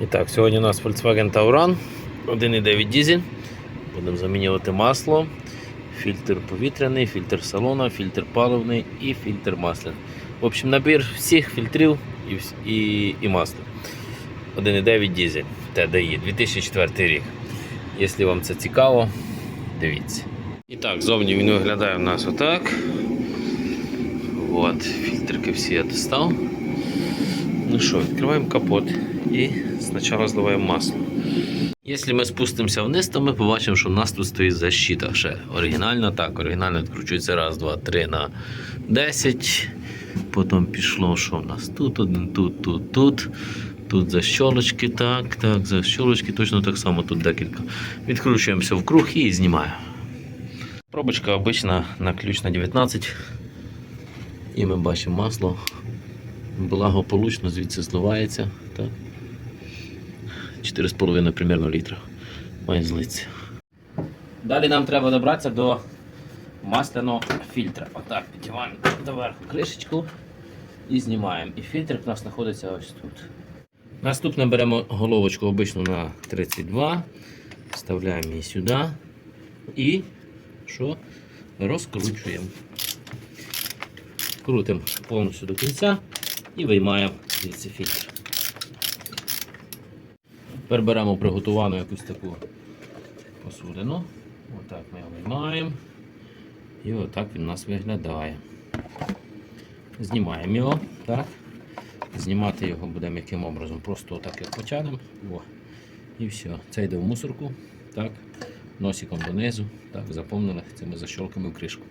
І так, сьогодні у нас Volkswagen Tauran 1,9 дизель. Будемо замінювати масло, фільтр повітряний, фільтр салона, фільтр паливний і фільтр масляний. В общем, набір всіх фільтрів і, і, і масла. 1,9 дизель TDI 2004 рік. Якщо вам це цікаво, дивіться. І так, зовні він виглядає у нас отак. От, фільтрики всі я достав. Ну що, відкриваємо капот і спочатку зливаємо масло. Якщо ми спустимося вниз, то ми побачимо, що в нас тут стоїть защита. Ще оригінально так, оригінально відкручується раз, два, три на 10. Потім пішло, що в нас тут, один, тут, тут, тут. Тут защолочки, так, так, защолочки, точно так само тут декілька. Відкручуємося в круг і знімаємо. Пробочка обична на ключ на 19. І ми бачимо масло благополучно звідси зливається. Так. 4,5 примерно літра має злитися. Далі нам треба добратися до масляного фільтра. Отак, підтягуємо доверху кришечку і знімаємо. І фільтр у нас знаходиться ось тут. Наступне беремо головочку обичну на 32, вставляємо її сюди і що? розкручуємо. Крутимо повністю до кінця і виймаємо звідси фільтр. Тепер беремо приготувану якусь таку посудину. Отак ми його виймаємо. І отак він у нас виглядає. Знімаємо його. так. Знімати його будемо яким образом. Просто отак як потягнемо. І все. Це йде в мусорку. Так. Носиком донизу. Так, заповнили цими защолками в кришку.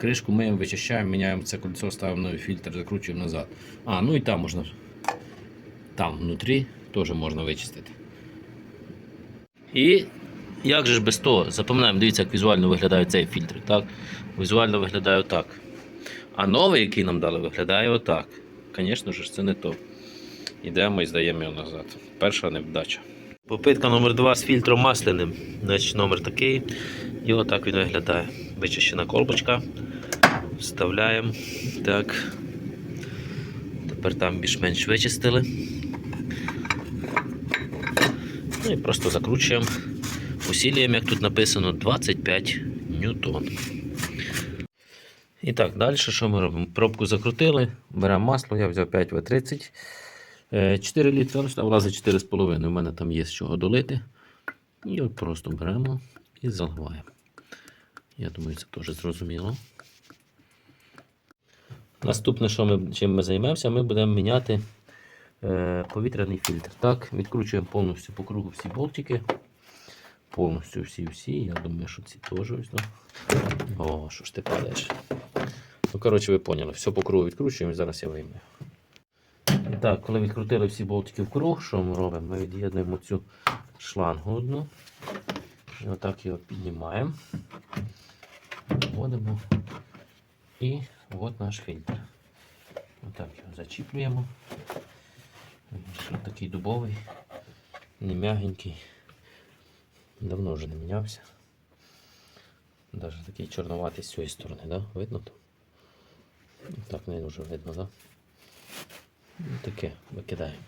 Кришку миємо, вичищаємо, міняємо це кольцо, ставимо новий фільтр, закручуємо назад. А, ну і там можна. Там внутрі теж можна вичистити. І як же ж без того? Запам'ятаємо, дивіться, як візуально виглядає цей фільтр. Так? Візуально виглядає отак. А новий, який нам дали, виглядає отак. Звісно ж, це не то. Йдемо і здаємо його назад. Перша невдача. Попитка номер 2 з фільтром масляним. Значить, номер такий. І отак він виглядає. Вичищена колбочка. Вставляємо. Так. Тепер там більш-менш вичистили. Ну і просто закручуємо. Усілієм, як тут написано, 25 ньютон. І так, далі що ми робимо? Пробку закрутили, беремо масло, я взяв 5В30. Е, 4 літри, а влазить 4,5. У мене там є з чого долити. І от просто беремо і заливаємо. Я думаю, це теж зрозуміло. Наступне, що ми, чим ми займемося, ми будемо міняти е, повітряний фільтр. Так, відкручуємо повністю по кругу всі болтики. Повністю всі-всі. Я думаю, що ці теж ось. Да? О, що ж ти падаєш. Ну, коротше, ви поняли, все по кругу відкручуємо, зараз я вийму. І так, коли відкрутили всі болтики в круг, що ми робимо? Ми від'єднуємо цю шлангу одну. І отак його піднімаємо. Вводимо. І от наш фільтр. Отак його зачіплюємо. Він такий дубовий, не м'ягенький. Давно вже не мінявся. Навіть такий чорноватий з цієї сторони, да? Видно то? Так не дуже видно, да? Ну, Таке викидаємо.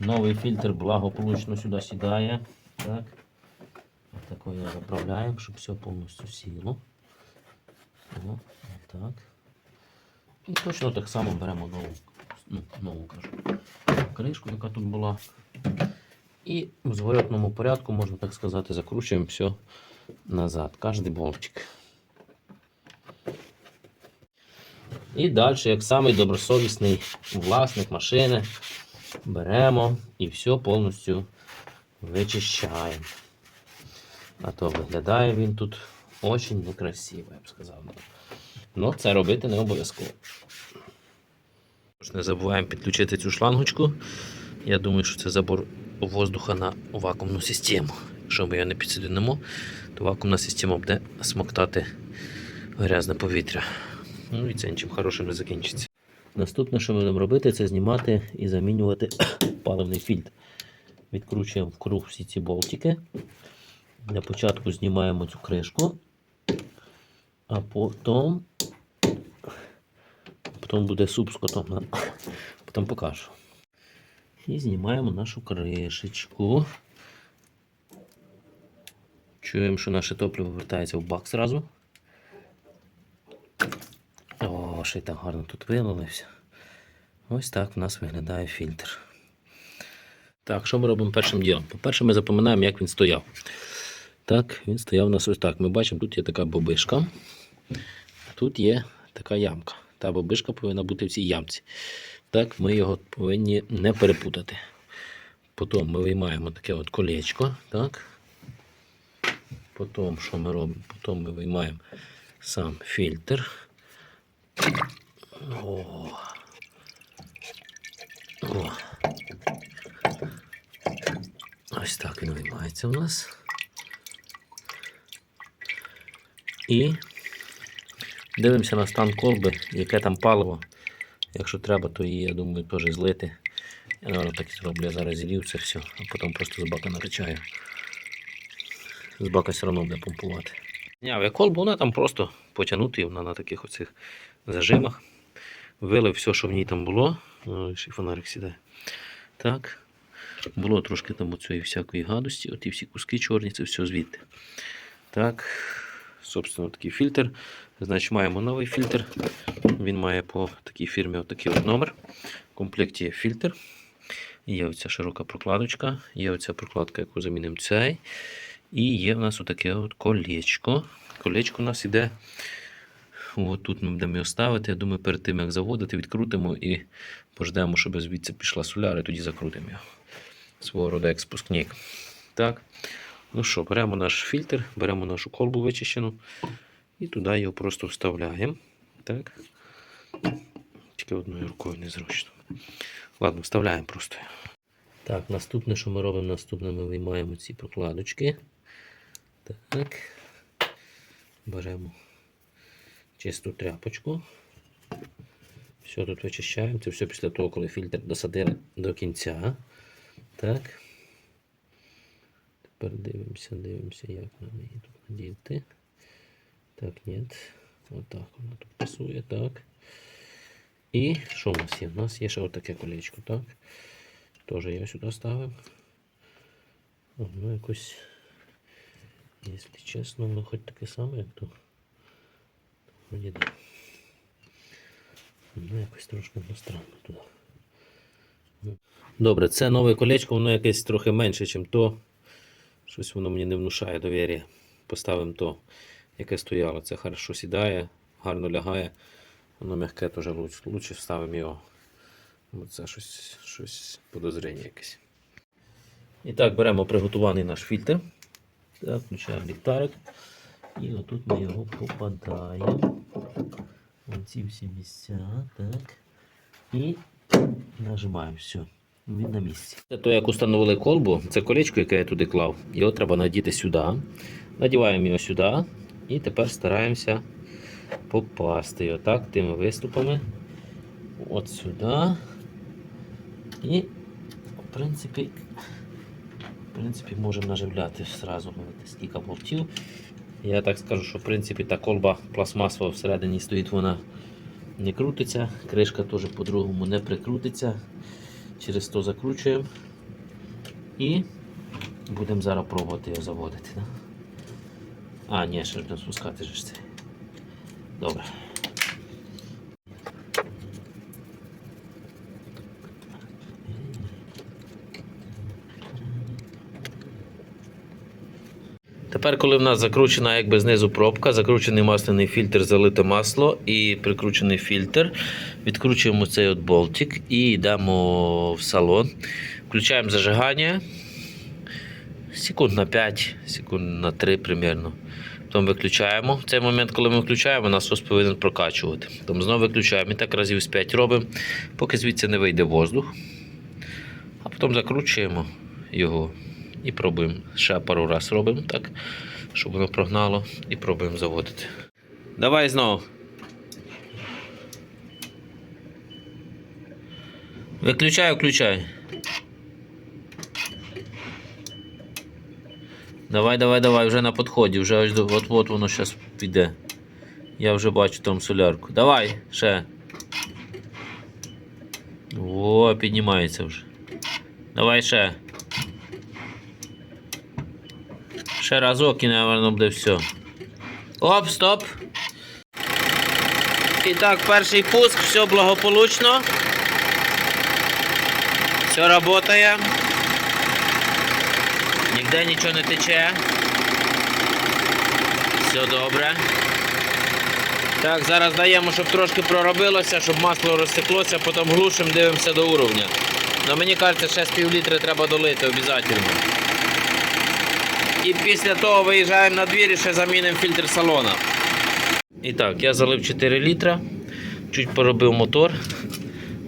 Новий фільтр благополучно сюди сідає. Так. Його заправляємо, щоб все повністю сіло. О, так. І точно так само беремо нову, ну, нову кажу, кришку, яка тут була. І в зворотному порядку, можна так сказати, закручуємо все назад, кожний болтик. І далі, як самий добросовісний власник машини, беремо і все повністю вичищаємо. А то виглядає він тут дуже некрасиво, я б сказав. Ну, це робити не обов'язково. Не забуваємо підключити цю шлангочку. Я думаю, що це забор воздуха на вакуумну систему. Якщо ми його не підсоединимо, то вакуумна система буде смоктати грязне повітря. Ну і це нічим хорошим не закінчиться. Наступне, що ми будемо робити, це знімати і замінювати паливний фільтр. Відкручуємо в круг всі ці болтики. Для початку знімаємо цю кришку, а потім Потім буде суп з котом. Потім покажу. І знімаємо нашу кришечку. Чуємо, що наше топливо вертається в бак зразу. О, ще й так гарно тут вилилося. Ось так в нас виглядає фільтр. Так, що ми робимо першим ділом? По-перше, ми запам'ятаємо, як він стояв. Так, він стояв у нас ось так. Ми бачимо, тут є така бобишка. Тут є така ямка. Та бобишка повинна бути в цій ямці. Так, ми його повинні не перепутати. Потім ми виймаємо таке от колечко. Так. Потім, що ми робимо? Потім ми виймаємо сам фільтр. О. О. Ось так він виймається у нас. І дивимося на стан колби, яке там паливо. Якщо треба, то її, я думаю, теж злити. Я, наверное, так і зроблю. Я зараз злів це все, а потім просто з бака накачаю. З бака все одно буде помпувати. Я колбу, вона там просто потягнути вона на таких оцих зажимах. Вилив все, що в ній там було. О, ще фонарик сідає. Так. Було трошки там оцієї всякої гадості, оті всі куски чорні, це все звідти. Так, собственно, такий фільтр. Значить, маємо новий фільтр. Він має по такій фірмі отакий от номер. В комплекті є фільтр. Є оця широка прокладочка, є оця прокладка, яку замінимо цей. І є в нас отаке от колечко. Колечко у нас іде. От тут ми будемо його ставити. Я думаю, перед тим як заводити, відкрутимо і пождемо, щоб звідси пішла соляра, і тоді закрутимо його. Свого роду як спускник. Так. Ну що, беремо наш фільтр, беремо нашу колбу вичищену і туди його просто вставляємо. Так. Тільки одною рукою незручно. Ладно, вставляємо просто. Так, наступне, що ми робимо, наступне ми виймаємо ці прокладочки. Так. Беремо чисту тряпочку. Все тут вичищаємо. Це все після того, коли фільтр досадили до кінця. Так. Тепер дивимося, дивимося, як нам її тут надіти. Так, ні. Отак вона тут пасує, так. І що у нас є? У нас є ще отаке колечко, так? Теж я сюди ставив. Воно якось, якщо чесно, воно хоч таке саме, як то. Вроді да. Воно якось трошки воно странно туди. Добре, це нове колечко, воно якесь трохи менше, ніж то. Щось воно мені не внушає довір'я. Поставимо то, яке стояло. Це хорошо сідає, гарно лягає. Воно м'яке теж лучше. Вставимо його. Це щось, щось подозріння якесь. І так, беремо приготуваний наш фільтр. Так, включаємо ліхтарик. І отут ми його попадаємо. Оці всі місця. Так. І нажимаємо все. Він на місці. Це то, як установили колбу, це колечко, яке я туди клав. Його треба надіти сюди. Надіваємо його сюди. І тепер стараємося попасти його так, тими виступами. От сюди. І, в принципі, в принципі, можемо наживляти зразу стільки болтів. Я так скажу, що в принципі та колба пластмасова всередині стоїть, вона не крутиться. Кришка теж по-другому не прикрутиться. Через то закручуємо і будемо зараз пробувати його заводити. А, ні, ще ж будемо спускати ж це. Добре. Тепер, коли в нас закручена якби знизу пробка, закручений масляний фільтр, залите масло і прикручений фільтр, відкручуємо цей от болтик і йдемо в салон. Включаємо зажигання. Секунд на 5, секунд на 3 примерно. Потім виключаємо. В цей момент, коли ми включаємо, насос повинен прокачувати. Потім знову виключаємо і так разів з 5 робимо, поки звідси не вийде воздух. А потім закручуємо його і пробуємо. Ще пару разів робимо так, щоб воно прогнало, і пробуємо заводити. Давай знову. Виключай, включай. Давай, давай, давай, вже на підході, вже ось от от воно зараз піде. Я вже бачу там солярку. Давай, ще. О, піднімається вже. Давай ще. Ще разок і, напевно, буде все. Оп, стоп. І так, перший пуск, все благополучно. Все працює. Ніде нічого не тече. Все добре. Так, зараз даємо, щоб трошки проробилося, щоб масло розтеклося, потім глушимо, дивимося до уровня. Но мені кажеться, ще з пів літри треба долити обов'язково. І після того виїжджаємо на двір і ще замінимо фільтр салона. І так, я залив 4 літра, чуть поробив мотор,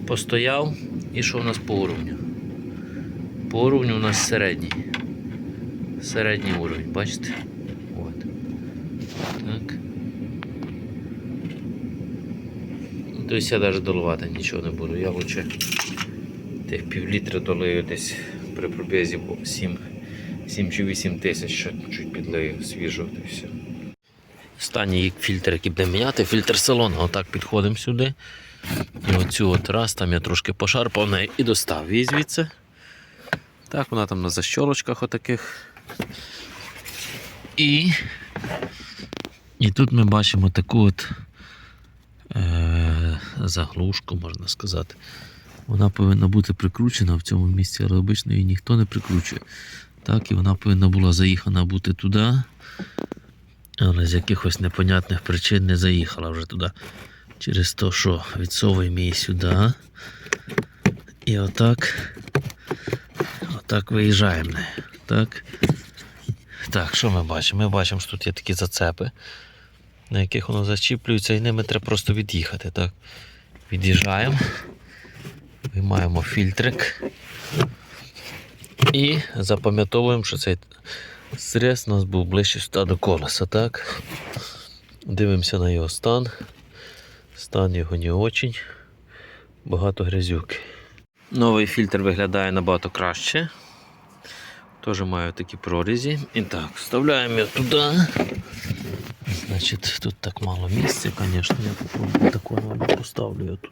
постояв. І що у нас по уровню? По уровню у нас середній. Середній уровень, бачите? От. Так. Тобто я навіть доливати нічого не буду. Я лучше тих пів літра долию десь при пробізі 7, 7 чи 8 тисяч, ще чуть підлию та й все. Останній фільтр, який буде міняти, фільтр салону. Отак підходимо сюди. І оцю от раз, там я трошки пошарпав неї і достав її звідси. Так, вона там на защолочках отаких. І, і тут ми бачимо таку от е, заглушку, можна сказати. Вона повинна бути прикручена в цьому місці, але обично її ніхто не прикручує. Так, і вона повинна була заїхана бути туди. Але з якихось непонятних причин не заїхала вже туди. Через те, що відсовуємо її сюди. І отак. Отак виїжджаємо. Так. Так, що ми бачимо? Ми бачимо, що тут є такі зацепи, на яких воно зачіплюється, і ними треба просто від'їхати. Так. Від'їжджаємо, виймаємо фільтрик і запам'ятовуємо, що цей срез у нас був ближче сюди до колеса. Так. Дивимося на його стан. Стан його не очень. Багато грязюки. Новий фільтр виглядає набагато краще. Теж маю такі прорізі. І так, вставляємо його туди. Значить, тут так мало місця, звісно, я попробую норму поставлю його тут.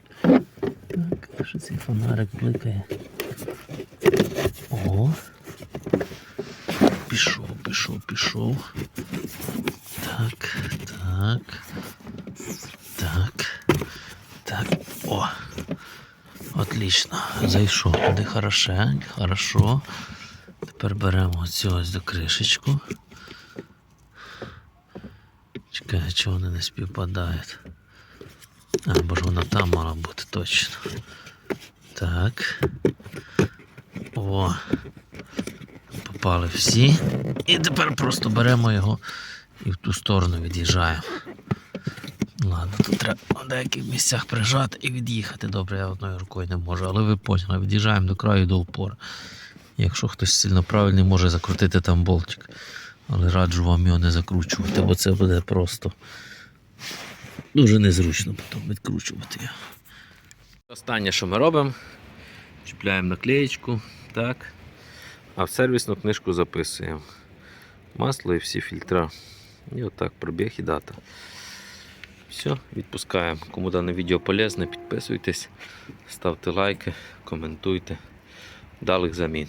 Так, що цей фонарик бликає. О. Пішов, пішов, пішов. Так, так. Так. Так. О. Отлично. Зайшов туди хороше, хорошо. Тепер беремо оцю ось до кришечку. Чекай, чого вони не співпадають. А, бо ж вона там мала бути точно. Так. О. Попали всі. І тепер просто беремо його і в ту сторону від'їжджаємо. Ладно, тут треба в деяких місцях прижати і від'їхати. Добре, я одною рукою не можу, але ви поняли, від'їжджаємо до краю до упора. Якщо хтось сильно правильний, може закрутити там болтик. Але раджу вам його не закручувати, бо це буде просто дуже незручно потім відкручувати його. Останнє, що ми робимо, чіпляємо наклеєчку, так. А в сервісну книжку записуємо. Масло і всі фільтра. І отак пробіг і дата. Все, відпускаємо. Кому дане відео полезне, підписуйтесь, ставте лайки, коментуйте. Далих замін.